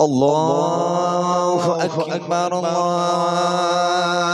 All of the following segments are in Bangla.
الله أكبر. الله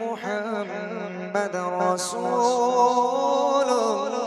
محمد رسول الله.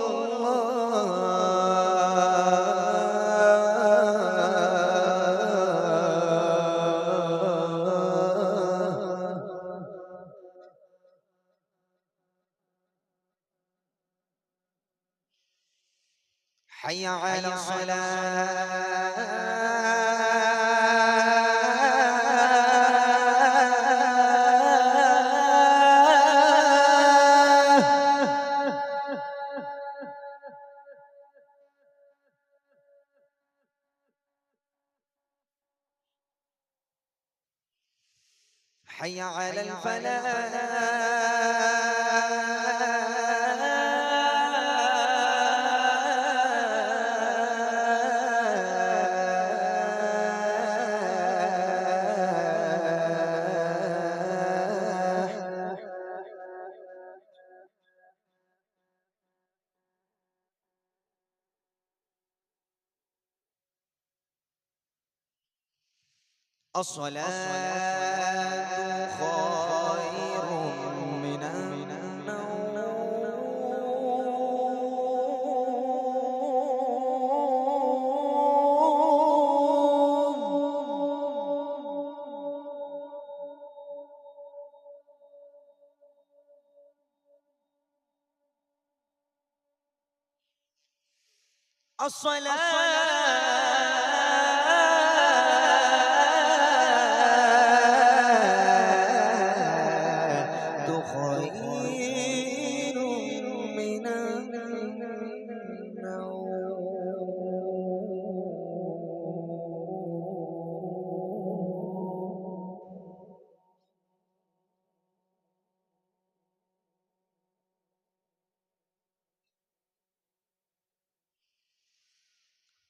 حي على الفلاح. الصلاة. الصلاة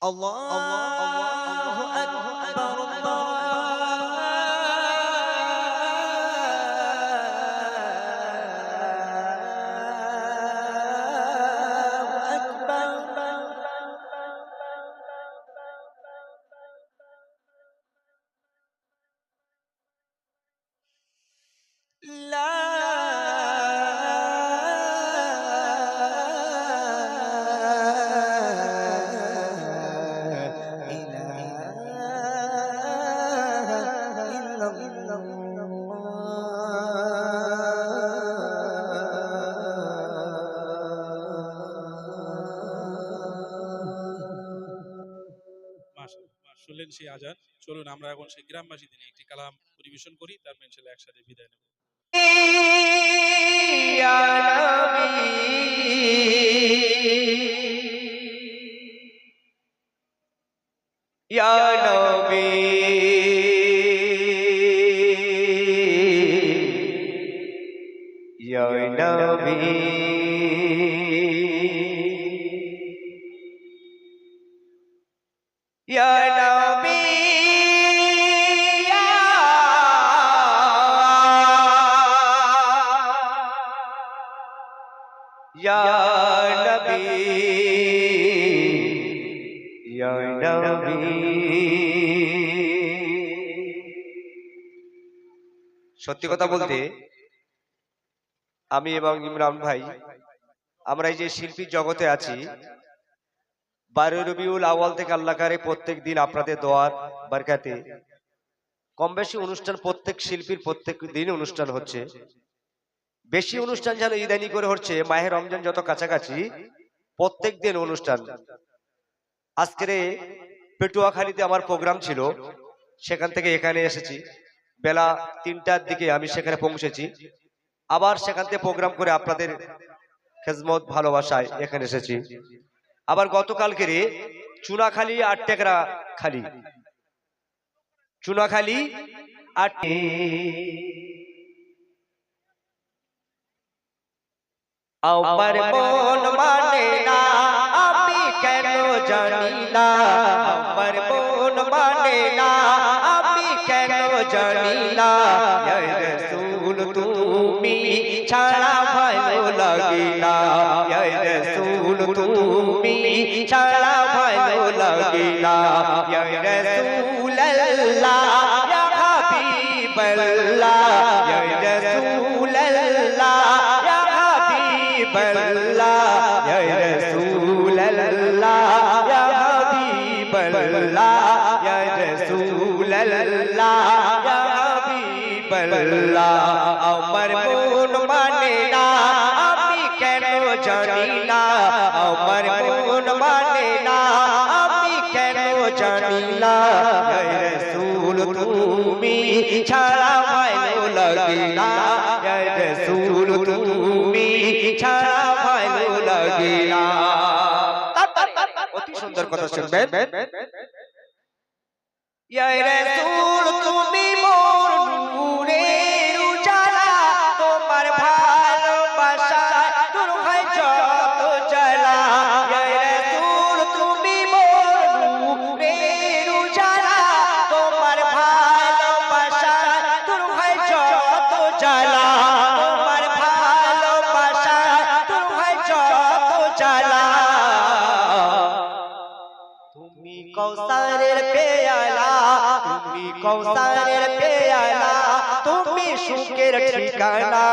Allah আমরা এখন সেই গ্রামবাসী দিনে একটি কালাম পরিবেশন করি তারপর মানে ইনশাল্লাহ একসাথে বিদায় নেব Yeah, yeah, yeah. Nabi সত্যি কথা বলতে আমি এবং ইমরান ভাই আমরা এই যে শিল্পীর জগতে আছি বারো রবিউল আওয়াল থেকে আল্লাহ কারে প্রত্যেক দিন আপনাদের দোয়ার বারকাতে কম বেশি অনুষ্ঠান প্রত্যেক শিল্পীর প্রত্যেক দিন অনুষ্ঠান হচ্ছে। বেশি অনুষ্ঠান যেন ইদানি করে হচ্ছে মাহে রমজান যত কাছাকাছি প্রত্যেক দিন অনুষ্ঠান। আজকের পেটুয়াখালীতে আমার প্রোগ্রাম ছিল সেখান থেকে এখানে এসেছি। বেলা তিনটার দিকে আমি সেখানে পৌঁছেছি। আবার সেখান থেকে প্রোগ্রাম করে আপনাদের খেজমত, ভালোবাসায় এখানে এসেছি। আবার গতকালকে চুনাখালি আর টেকরা খালি। চুনাখালি আর আমার মন মানে না, আমি কেন জানি না। আমার মন মানে না কেন জানি রসুল, তুমি ছাড়া ভালো লাগিলা। রসুল, তুমি ছাড়া ভালো লাগিলা। ইয়া আল্লাহ, ইয়া আল্লাহ ইয়া হাবিবাল্লাহ আমার মন মানে না আমি কেন জানি না আমার মন মানে না আমি কেন জানি না। ইয়া তুমি ছাড়া ভালো লাগে না। ইয়া তুমি ছাড়া ভালো লাগে না। অতি সুন্দর কথা শুনবেন। ইয়া রাসূল ঠিকানা?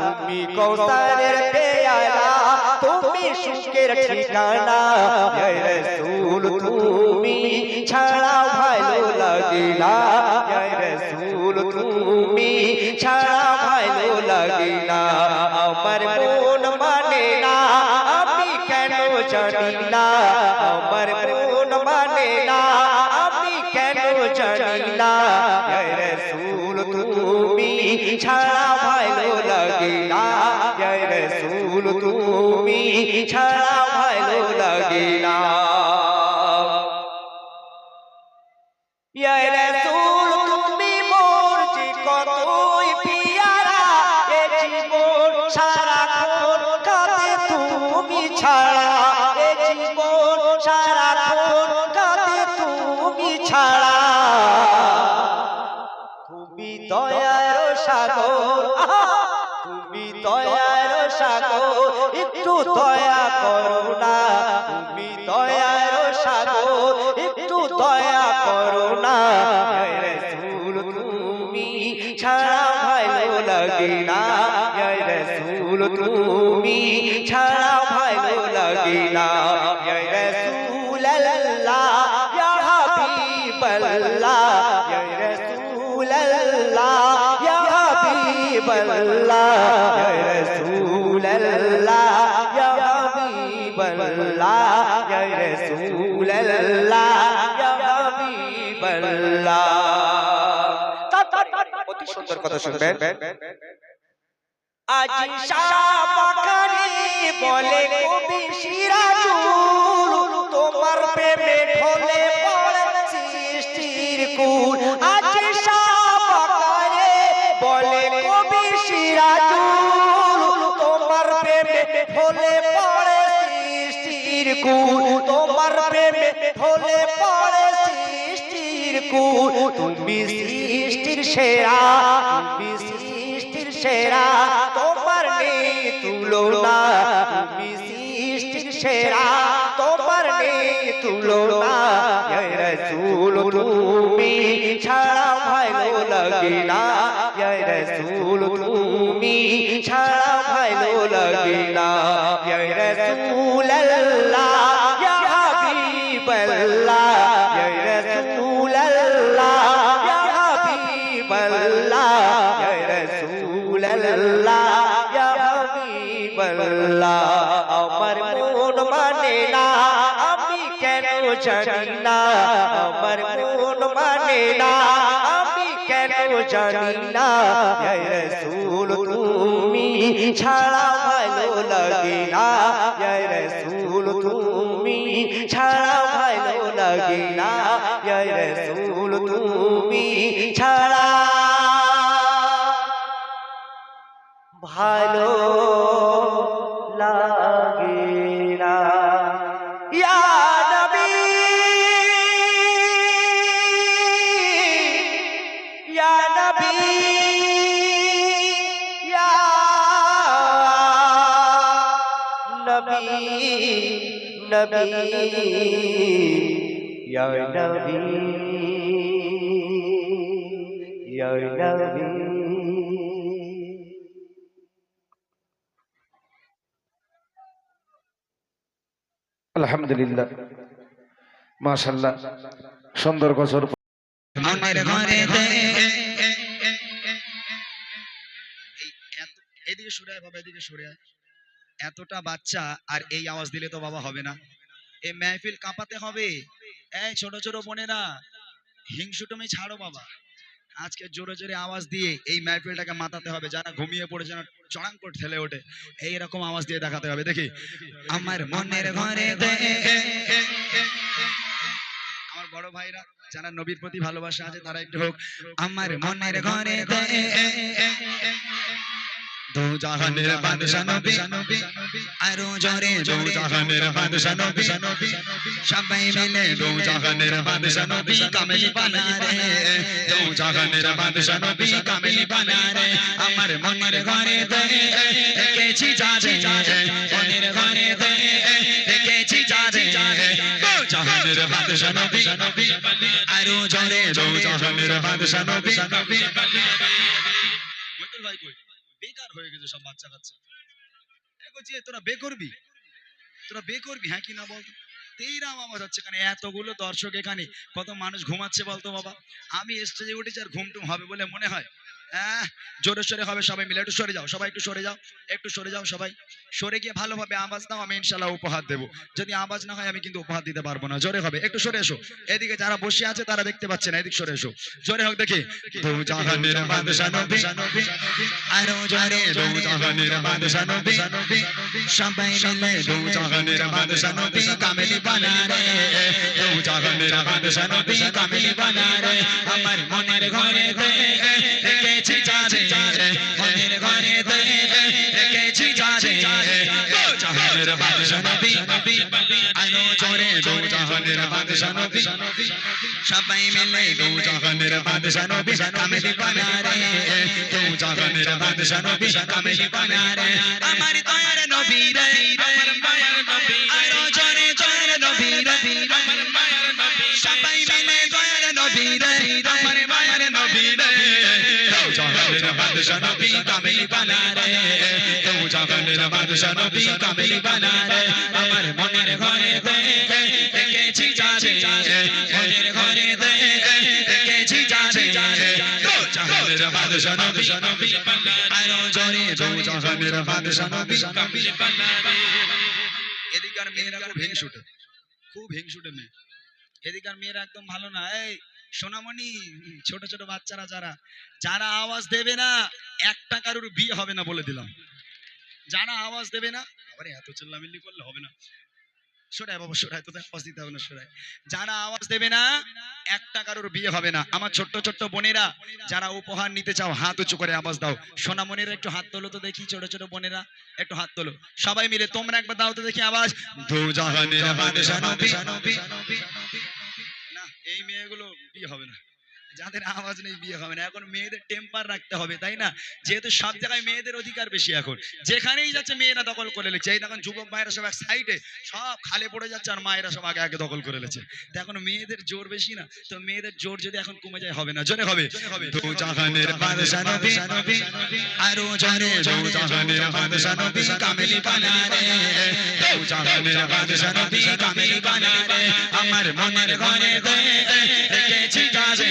তুমি কৌসারের পেয়ালা, তুমি সুখের ঠিকানা। রাসূল, তুমি ছাড়া ভালো লাগে না। রাসূল, তুমি ছাড়া ভালো লাগে না। আমার মন মানে না, আমি কেন জানি না। আমার মন মানে না, আমি কেন জানি না। রাসূল, তুমি ছাড়া রাসূল তুমি ছাড়া ভালো লাগে না। করো তুমি দয়ার সাগর, একটু দয়া করো না তুমি ছাড়া ভালো লাগে না। রাসূল, তুমি ছাড়া ভালো লাগে না। রাসূল আল্লাহ, ইয়া ইয়া হাবিবাল্লাহ ইয়া রাসূল আল্লাহ ইয়া হাবিবাল্লাহ অতি সুন্দর কথা শুনবেন। আজি শাবাকারি বলে কবি সিরাজুল, তোমার প্রেমে ঢলে পড়ে সৃষ্টির কুল। আজি শাবাকারি কুল তোমার প্রেমে ঢলে পড়ে সৃষ্টির কুল তুমি সৃষ্টির সেরা, তুমি সৃষ্টির সেরা, তোমার নেই তুলনা। তুমি সৃষ্টির সেরা, তোমার নেই তুলনা। রাসূল, তুমি ছাড়া ভালো লাগে না। ইয়া তুমি ছাড়া মন না, আমি কেন জানি না? রাসূল, তুমি ছাড়া ভালো লাগে না। রাসূল, তুমি ছাড়া ভালো লাগে না। রাসূল, তুমি ছাড়া ভালো লাগে নবী। ইয়া নবী। ইয়া নবী। আলহামদুলিল্লাহ। মাশাল্লাহ সুন্দর গজর এদিকে সরে আয় বাবা এদিকে সরে আয়। এতটা বাচ্চা আর এই আওয়াজ দিলে তো বাবা হবে না। এই মেহফিল কাঁপাতে হবে। এই ছোট ছোট বোনেরা হিংসুটমি ছাড়ো বাবা। আজকে জোরে জোরে আওয়াজ দিয়ে এই মেহফিলটাকে মাতাতে হবে। যারা ঘুমিয়ে পড়ে, যেন চড়াং করে ঠেলে ওঠে এই রকম আওয়াজ দিয়ে দেখাতে হবে। দেখি, আমার মনের ঘরেতে আমার বড় ভাইরা, যারা নবীর প্রতি ভালোবাসা আছে, তারা একটু হোক। আমার মনের ঘরে দু জাহানের বাদশা নবী আরও জোরে দু জাহানের বাদশা নবী সবাই মিলে দু জাহানের বাদশা নবী কামেলি বানা রে দু জাহানের বাদশা নবী কামেলি বানা রে আমার মনের ঘরে দেখেছি যারে মনের ঘরে দেখেছি যারে দু জাহানের বাদশা নবী আরও জোরে দু জাহানের বাদশা নবী ভাই কই বেকার হয়ে গেছে, সব বাচ্চা কাচ্চা। তোরা বে করবি? তোরা বে করবি? হ্যাঁ কি না বলতো? এইরাম আওয়াজ হচ্ছে এখানে, এতগুলো দর্শক এখানে, কত মানুষ ঘুমাচ্ছে বলতো বাবা? আমি স্টেজে উঠেছি আর ঘুমটুম হবে বলে মনে হয়। হ্যাঁ জোরে সরে হবে সবাই মিলে। একটু সরে যাও সবাই একটু সরে যাও একটু সরে যাও সবাই। সরে গিয়ে ভালোভাবে আওয়াজ দাও আমি ইনশাল্লাহ উপহার দেবো। যদি আওয়াজ না হয় আমি কিন্তু উপহার দিতে পারব না। জোরে হবে একটু সরে এসো। এদিকে যারা বসে আছে তারা দেখতে পাচ্ছে না এদিক সরে এসো। জোরে হোক দেখি। সবাই মিলে দু জাহানের বাদশা নবী কামেলি বানা রে দু জাহানের বাদশা নবী কামেলি বানা রে আমার মনের ঘরে নবী আরও জোরে দু জাহানের বাদশা নবী সবাই মিলে দু জাহানের বাদশা নবী কামেলি বানা রে দু জাহানের বাদশা নবী কামেলি বানা রে আমার দয়ার নবী রে আমার মায়ার নবী আরও জোরে জোরে নবী রে আমার মায়ার নবী সবাই মিলে দয়ার নবী রে আমার মায়ার নবী রে দু জাহানের বাদশা নবী কামেলি বানা রে এদিকার মেয়েরা খুব হিংসুটে। খুব হিংসুটে মেয়ে। এদিকার মেয়েরা একদম ভালো না। এই সোনামণি, ছোট ছোট বাচ্চারা যারা যারা আওয়াজ দেবে না একটা কারোর বিয়ে হবে না বলে দিলাম। যারা আওয়াজ দেবে না আরে এত চিল্লামিল্লি করলে হবে না। সরাই বাবা সরাই তো আওয়াজ দিতে হবে না সরাই যারা আওয়াজ দেবে না একটা কারোর বিয়ে হবে না। আমার ছোট্ট ছোট্ট বোনেরা যারা উপহার নিতে চাও হাত উঁচু করে আওয়াজ দাও। সোনামণিরা একটু হাত তোলো তো দেখি ছোট ছোট বোনেরা একটু হাত তোলো। সবাই মিলে তোমরা একবার দাও তো দেখি আওয়াজ। না এই মেয়েগুলো বিয়ে হবে না। যাদের আওয়াজ নেই বিয়ে হবে না। এখন মেয়েদের টেম্পার রাখতে হবে, তাই না? যেহেতু সব জায়গায় মেয়েদের অধিকার বেশি এখন। যেখানেই যাচ্ছে মেয়েরা দখল করে লেছে এই দেখুন যুবক ভাইয়েরা সব এক সাইডে সব খালে পড়ে যাচ্ছে আর মায়েরা সব আগে আগে দখল করে লেছে তো এখন মেয়েদের জোর বেশি না? তো মেয়েদের জোর যদি এখন কমে যায়, হবে না। জোরে হবে। আমার মনের ঘরে দে দেখেছি কাজে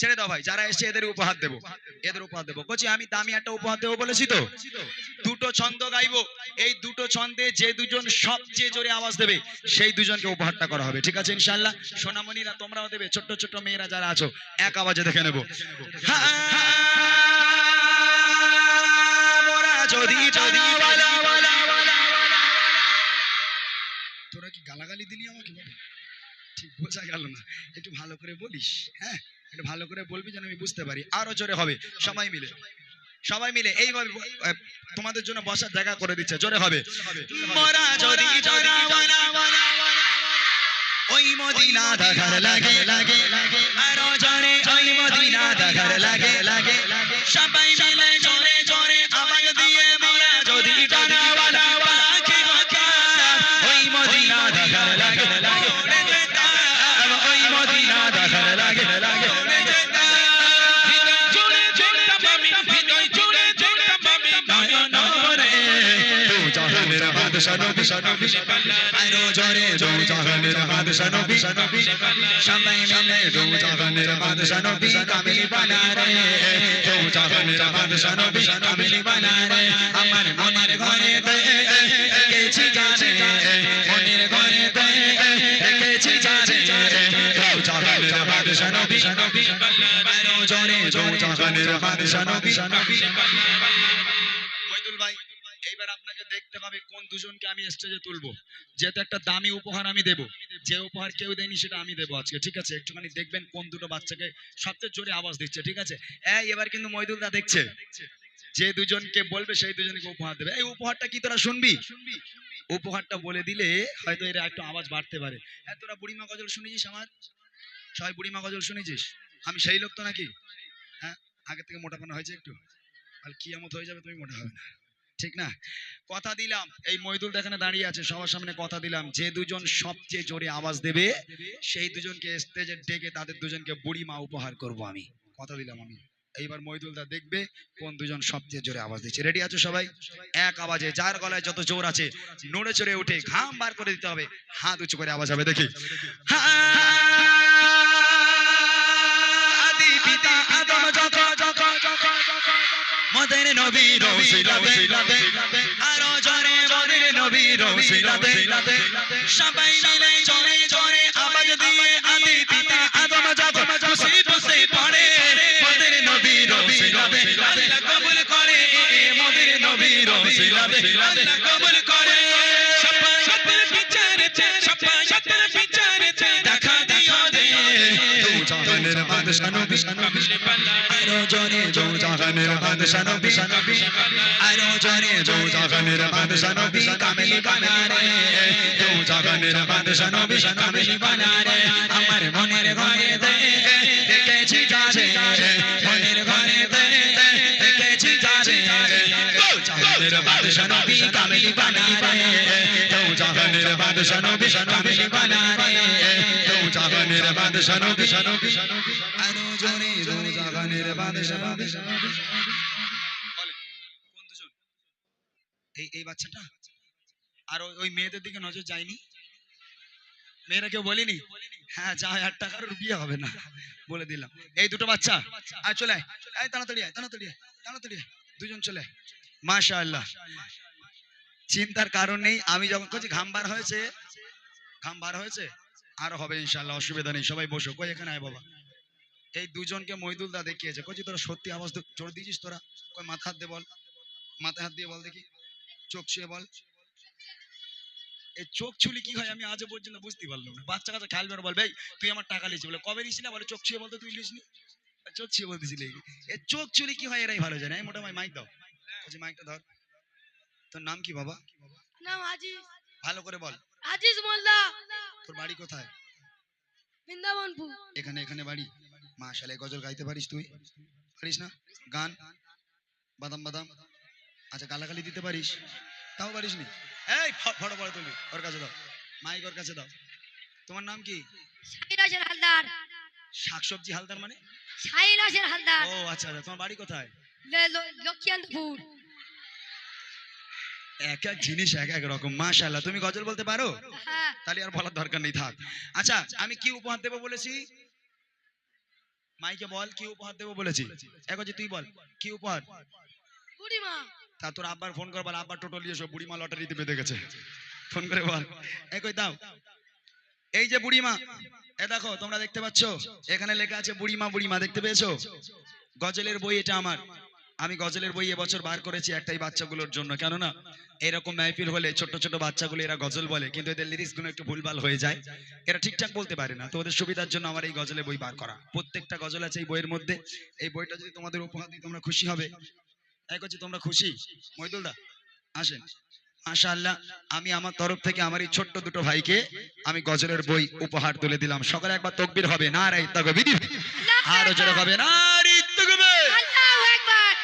ছেড়ে দাও ভাই, যারা এসে এদের উপহার দেবো। এদের উপহার দেবো। বলছি, আমি দামি একটা উপহার দেবো বলেছি তো? দুটো ছন্দ গাইবো। এই দুটো ছন্দে যে দুজন সবচেয়ে জোরে আওয়াজ দেবে, সেই দুজনকে উপহারটা করা হবে। ঠিক আছে ইনশাল্লাহ সোনামণিরা, তোমরাও দেবে। ছোট্ট ছোট্ট মেয়েরা যারা আছো, এক আওয়াজে দেখে নেব। তোরা কি গালাগালি দিলি আমাকে? ঠিক বোঝা গেল না। একটু ভালো করে বলিস হ্যাঁ? ভালো করে বলবি যেন আমি বুঝতে পারি। আরও জোরে হবে। সবাই মিলে। সবাই মিলে এইভাবে তোমাদের জন্য বসার জায়গা করে দিচ্ছে। জোরে হবে। ওই মদিনা দেখার লাগে। লাগে আরও জোরে, ওই মদিনা দেখার লাগে লাগে। সবাই মিলে নবী আরও জোরে দু জাহানের বাদশা নবী সবাই মিলে দু জাহানের বাদশা নবী কামিলি বানা রে দু জাহানের বাদশা নবী কামিলি বানা রে আমার মনের ঘরে দে দেখেছি জানে মনের ঘরে দে দেখেছি জানে দু জাহানের বাদশা নবী আরও জোরে দু জাহানের বাদশা নবী দেখতে হবে কোন দুজনকে আমি স্টেজে তুলবো। যেহেতু একটা দামি উপহার আমি দেব। যে উপহার কেউ দেয়নি সেটা আমি দেবো আজকে, ঠিক আছে? একটুখানি দেখবেন কোন দুটো বাচ্চাকে সবচেয়ে জোরে আওয়াজ দিচ্ছে, ঠিক আছে? এই, এবার কিন্তু মইদুল দা দেখছে। যে দুজনকে বলবে, সেই দুজনকে উপহার দেবে। এই উপহারটা কি তোরা শুনবি? উপহারটা বলে দিলে হয়তো এরা একটু আওয়াজ বাড়তে পারে। হ্যাঁ তোরা বুড়িমা গজল শুনেছিস আমার? সবাই বুড়িমা গজল শুনেছিস? আমি সেই লোক তো নাকি? হ্যাঁ আগে থেকে মোটাপানা হয়েছে একটু? আর কিয়ামত হয়ে যাবে, তুমি মোটা হবে না। ঠিক না? কথা দিলাম। এই মইদুল এখানে দাঁড়িয়ে আছে, সবার সামনে কথা দিলাম। যে দুজন সবচেয়ে জোরে আওয়াজ দেবে, সেই দুজনকে স্টেজে ডেকে তাদের দুজনকে বুড়ি মা উপহার করব আমি। কথা দিলাম আমি। এইবার মইদুল দা দেখবে কোন দুজন সবচেয়ে জোরে আওয়াজ দিচ্ছে। রেডি আছো সবাই? এক আওয়াজে, যার গলায় যত জোর আছে, নড়ে চড়ে উঠে ঘাম বার করে দিতে হবে। হাত উঁচু করে আওয়াজ হবে, দেখি। আদি পিতা আদম যখন মদের নবী রসিলাতে আরও জরে মদের নবী রসিলাতে সবাই মিলে জোরে জোরে আওয়াজ দিয়ে আদি পিতা আদম যখন খুশি খুশি পড়ে। মদের নবী রসিলাতে আল্লাহ কবুল করে মদের নবী রসিলাতে আল্লাহ কবুল করে। দেখা দিও দে। তু জাহানের বাদশা জোরে জো জাহানের বাদশা নবী আরও জোরে জো জাহানের বাদশা নবী কামেলি বানা রে জো জাহানের বাদশা নবী কামেলি বানা রে আমার মনের এই বাচ্চাটা? আর ওই- মেয়েদের দিকে নজর যায়নি? মেয়েরা কেউ বলেনি? হ্যাঁ যা টাকার বিয়ে হবে না। বলে দিলাম। এই দুটো বাচ্চা আর চলে আয়। তাড়াতাড়ি আয় তাড়াতাড়ি আয়, তাড়াতাড়ি দুজন চলে আয়। চিন্তার কারণ নেই, আমি যখন করছি ঘাম বার হয়েছে, ঘাম বার হয়েছে, আর হবে ইনশাল্লাহ অসুবিধা নেই, সবাই বসো। কই এখানে আয় বাবা। এই দুজনকে মইদুল দা দেখিয়েছে। কইছি তোরা সত্যি আওয়াজ জোর দিয়েছিস তোরা? কই মাথা হাত দিয়ে বল। মাথায় হাত দিয়ে বল দেখি। চোখ ছুঁয়ে বল। এই চোখ ছুলি কি হয়? আমি আজও পর্যন্ত বুঝতে পারলাম না। বাচ্চা কাচ্চা খেলবে না বলবে "এই, তুই আমার টাকা লিখছি বলে কবে নিস না? বলে চোখ ছুঁয়ে বলতো তুই লিসনি? চোখ ছুঁয়ে বলতেছিলি এই চোখ ছুলি কি হয়? এরাই ভালো জানে। এই মোটামুটি মাইক দাও। বলছি মাইকটা ধর। তোর নাম কি বাবা? নাম আজিজ। ভালো করে বল। আজিজ মোল্লা তোর বাড়ি কোথায়? বৃন্দাবনপুর। এখানে এখানে বাড়ি? মাশালে গজল গাইতে পারিস তুই? পারিস না? গান? বাদাম বাদাম। আচ্ছা গালাগালি দিতে পারিস? তাও পারিস নি? এই ফটো পড়ে তুলবি ওর কাছে দাও। মাইক ওর কাছে দাও। তোমার নাম কি? সাইরাসের হালদার। শাকসবজি হালদার মানে? সাইরাসের হালদার। ও আচ্ছা আচ্ছা তোমার বাড়ি কোথায়? লে- এক এক জিনিস এক এক রকম মাশাআল্লাহ। তুমি গজল বলতে পারো? হ্যাঁ। তাহলে আর বলার দরকার নেই থাক। আচ্ছা আমি কি উপহার দেবো বলেছি? মাইকে বল কি উপহার দেবো বলেছি? এখন যে তুই বল কি উপহার? বুড়িমা। তা তোর আব্বার ফোন কর বল আব্বার টোটো নিয়ে এসো বুড়িমা লটারিতে বেঁধে গেছে। ফোন করে বল। একই দাও। এই যে বুড়িমা এ দেখো তোমরা দেখতে পাচ্ছ? এখানে লেখা আছে বুড়িমা বুড়িমা দেখতে পেয়েছ? গজলের বই এটা আমার। আমি গজলের বই এবছর বার করেছি একটাই বাচ্চাগুলোর জন্য। কেননা এরকম মাহফিল হলে ছোট ছোট বাচ্চাগুলো এরা গজল বলে কিন্তু এদের লিরিক্সগুলো একটু ভুলভাল হয়ে যায়। এরা ঠিকঠাক বলতে পারে না। তো ওদের সুবিধার জন্য আমার এই গজলের বই বার করা। প্রত্যেকটা গজল আছে এই বইয়ের মধ্যে। এই বইটা যদি তোমাদের উপহার দিই তোমরা খুশি হবে। এক হচ্ছে তোমরা খুশি? মহিদুল দা আসেন। মাশাআল্লাহ আমি আমার তরফ থেকে আমার এই ছোট্ট দুটো ভাইকে আমি গজলের বই উপহার তুলে দিলাম। সকালে একবার তকবির হবে। না রে তকবির আরও জোরে হবে। না রে তকবির আল্লাহু আকবার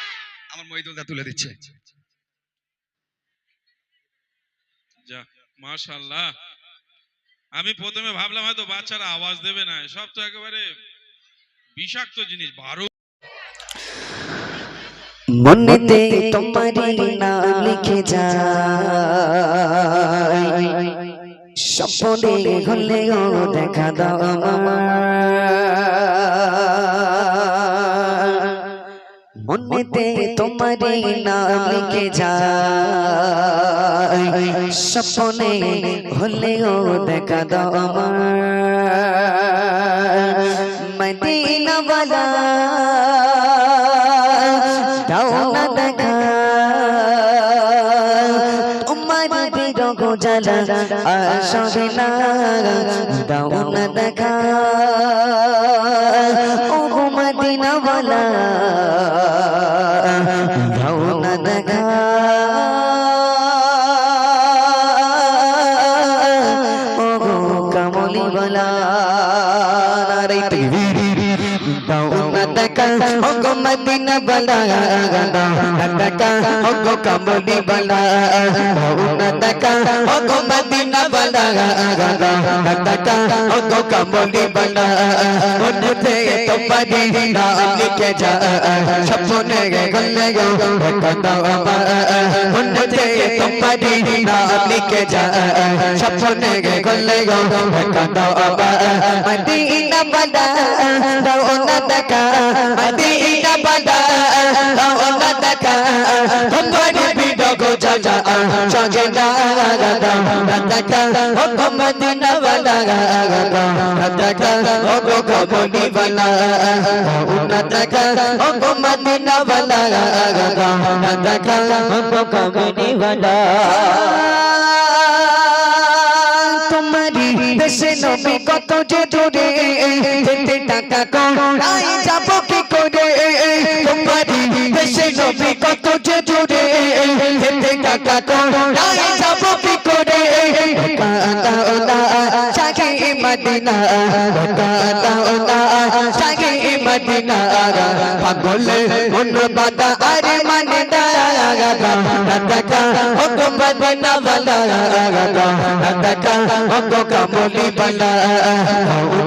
আমার মহিদুল দা তুলে দিচ্ছে। যা মাশাল্লাহ আমি প্রথমে ভাবলাম হয়তো বাচ্চারা আওয়াজ দেবে না সব তো একেবারে বিষাক্ত জিনিস বারো মনেতে তোমারি নাম লিখে যায়। স্বপ্নে হলেও দেখা দাও আমার। তোমারি নাম লিখে যায়। স্বপ্নে হলেও দেখা দাও আমার। মদিনা বালা দাও না দেখা। তোমার বিরহ জ্বালা আসবে না দাও না মদিনা বালা দাও না দেখা ও গো কামলি বালা দাও না দেখা ও গো মদিনা বালা দাও না দেখা ও গো কামলি বালা মনতে তো পারি নাম লিখে যা স্বপ্নে গলে গো দেখা দাও আমার মনতে তো পারি নাম লিখে যা স্বপ্নে গলে তোমার দেশে নবী কত যে যেতে টাকা যে টাকা কড়াই যাব কি করে কাদা মদিনা চাকি মদিনা পাগলে মন বাদা, আরে মানে মদিনা বালা দাগা ও গো কামলি বালা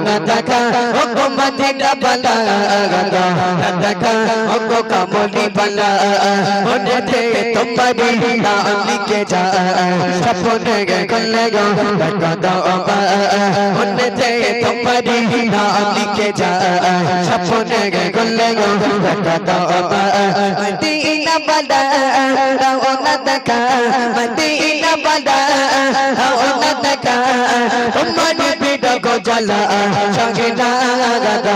না দাগা ও গো মদিনা বালা দাগা ও গো কামলি বালা ওনেতে তোমারি নাম লিখে যা স্বপ্নে গলে গো দাগা দাও মদিনা বালা দাও না দাগা মদিনা বালা দাও না দাগা তোমারি বিদ গজলা সঙ্গে লাগা।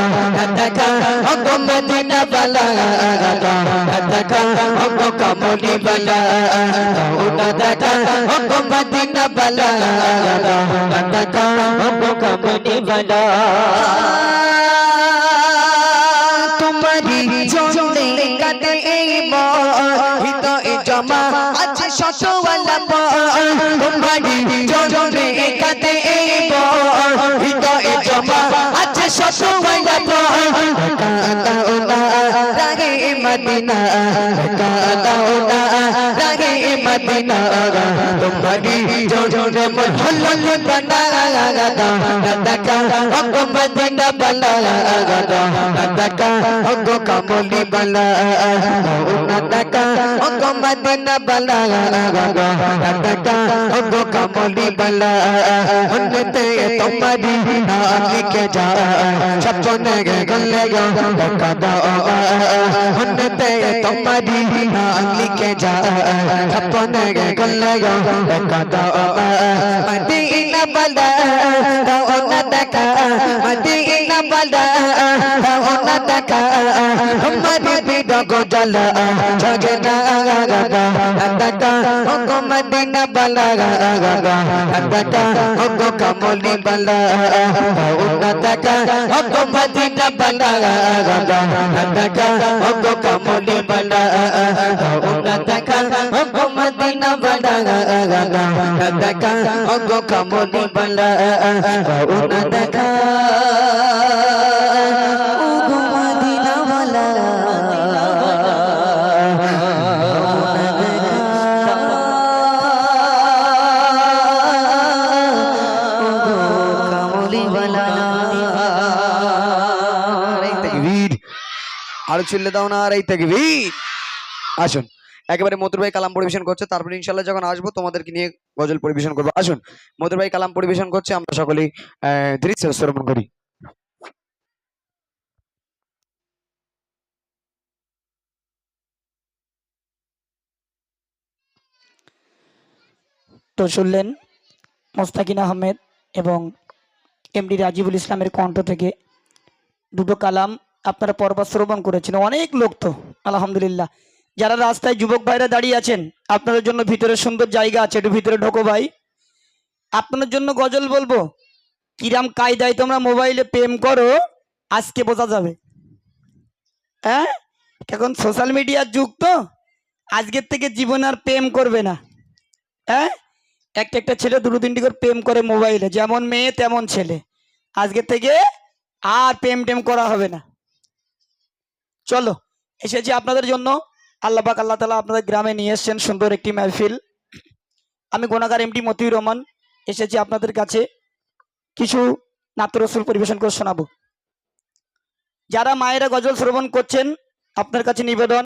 দেখা অঙ্গ মদিনা বালা দেখা অঙ্গ কামলি বালা ওটা দেখা। অঙ্গ মদিনা বালা দেখা অঙ্গ কামলি বালা। শতওয়ালা তোমারি জলে কাটে এই হৃদয় জমা আছে শতওয়ালা কাদাওনা রাগে মদিনা কাদাওনা রাগে মদিনা তোমারি জলে মহল্লা বনা দাদা অঙ্গ মদিনা বলা দাদা অঙ্গ কামলি বলা ga kalla ga ka da ba madina bala da ona da ka madina bala da ona da ka hamari bida go jala jage na ga ga da ka ko madina bala ga ga da ka ko kamoli bala da ona da ka ko madina bala ga ga da ka ko kamoli bala da ona দেখা অঙ্গ কামনি বালা না দেখা আর চলে দাও না আর এই থেকে আসুন একেবারে মধুর ভাই কালাম পরিবেশন করছে। তারপরে ইনশাল্লাহ যখন আসব, তোমাদেরকে নিয়ে গজল পরিবেশন করব। আসুন মধুর ভাই কালাম পরিবেশন করছে, আমরা সকলেই দৃশ্য শ্রবণ করি। তো শুনলেন মোস্তাকিন আহমেদ এবং এমডি রাজিবুল ইসলামের কণ্ঠ থেকে দুটো কালাম আপনারা পর্ব শ্রবণ করেছেন। অনেক লোক তো, আলহামদুলিল্লাহ। যারা রাস্তায় যুবক ভাইরা দাঁড়িয়ে আছেন, আপনাদের জন্য ভিতরে সুন্দর জায়গা আছে, একটু ভিতরে ঢোকো ভাই। আপনাদের জন্য গজল বলব। কিরাম কায়দায় তোমরা মোবাইলে প্রেম করো, আজকে বোঝা যাবে। হ্যাঁ? এখন সোশ্যাল মিডিয়ার যুগ তো, আজকের থেকে জীবন আর প্রেম করবে না। হ্যাঁ? একটা একটা ছেলে দুটো তিনটি করে প্রেম করে মোবাইলে, যেমন মেয়ে তেমন ছেলে। আজকে থেকে আর প্রেম টেম করা হবে না। চলো, এসেছি আপনাদের জন্য। আল্লাহ পাক আল্লাহ তালা আপনাদের গ্রামে নিয়ে এসছেন সুন্দর একটি মেহফিল। আমি গোনাগার এমটি মতিউর রহমান এসেছি আপনাদের কাছে। কিছু নাত্যরসুল পরিবেশন করে শোনাব। যারা মায়েরা গজল শ্রবণ করছেন, আপনার কাছে নিবেদন।